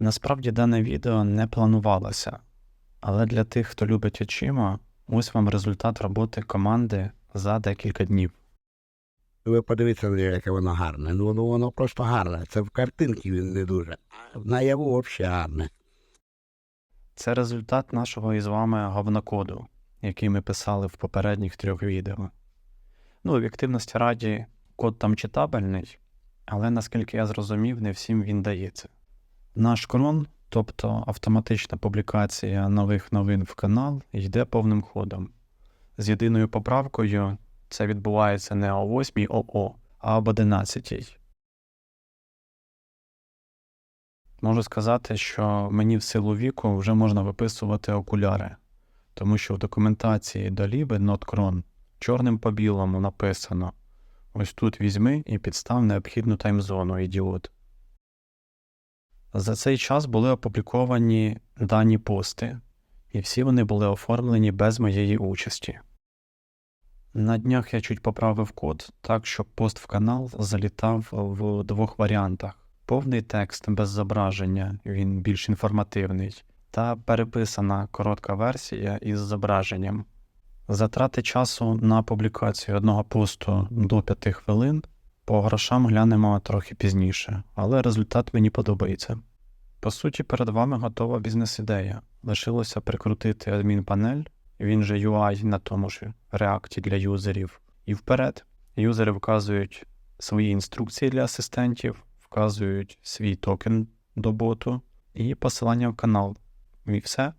Насправді дане відео не планувалося, але для тих, хто любить очима, ось вам результат роботи команди за декілька днів. Ви подивіться, яке воно гарне. Ну воно, воно просто гарне. Це в картинці він не дуже. А наяву взагалі гарне. Це результат нашого із вами говнокоду, який ми писали в попередніх трьох відео. Ну, об'єктивності раді, код там читабельний, але наскільки я зрозумів, не всім він дається. Наш крон, тобто автоматична публікація нових новин в канал, йде повним ходом. З єдиною поправкою це відбувається не о 8 ОО, а об 11. Можу сказати, що мені в силу віку вже можна виписувати окуляри, тому що в документації до Ліби Ноткрон чорним по білому написано: ось тут візьми і підстав необхідну таймзону, ідіот. За цей час були опубліковані дані пости, і всі вони були оформлені без моєї участі. На днях я чуть поправив код так, щоб пост в канал залітав в двох варіантах повний текст без зображення, він більш інформативний, та переписана коротка версія із зображенням. Затрати часу на публікацію одного посту до 5 хвилин. По грошам глянемо трохи пізніше, але результат мені подобається. По суті, перед вами готова бізнес-ідея. Лишилося прикрутити адмінпанель, він же UI на тому ж реакті для юзерів. І вперед. Юзери вказують свої інструкції для асистентів, вказують свій токен до боту і посилання в канал. І все.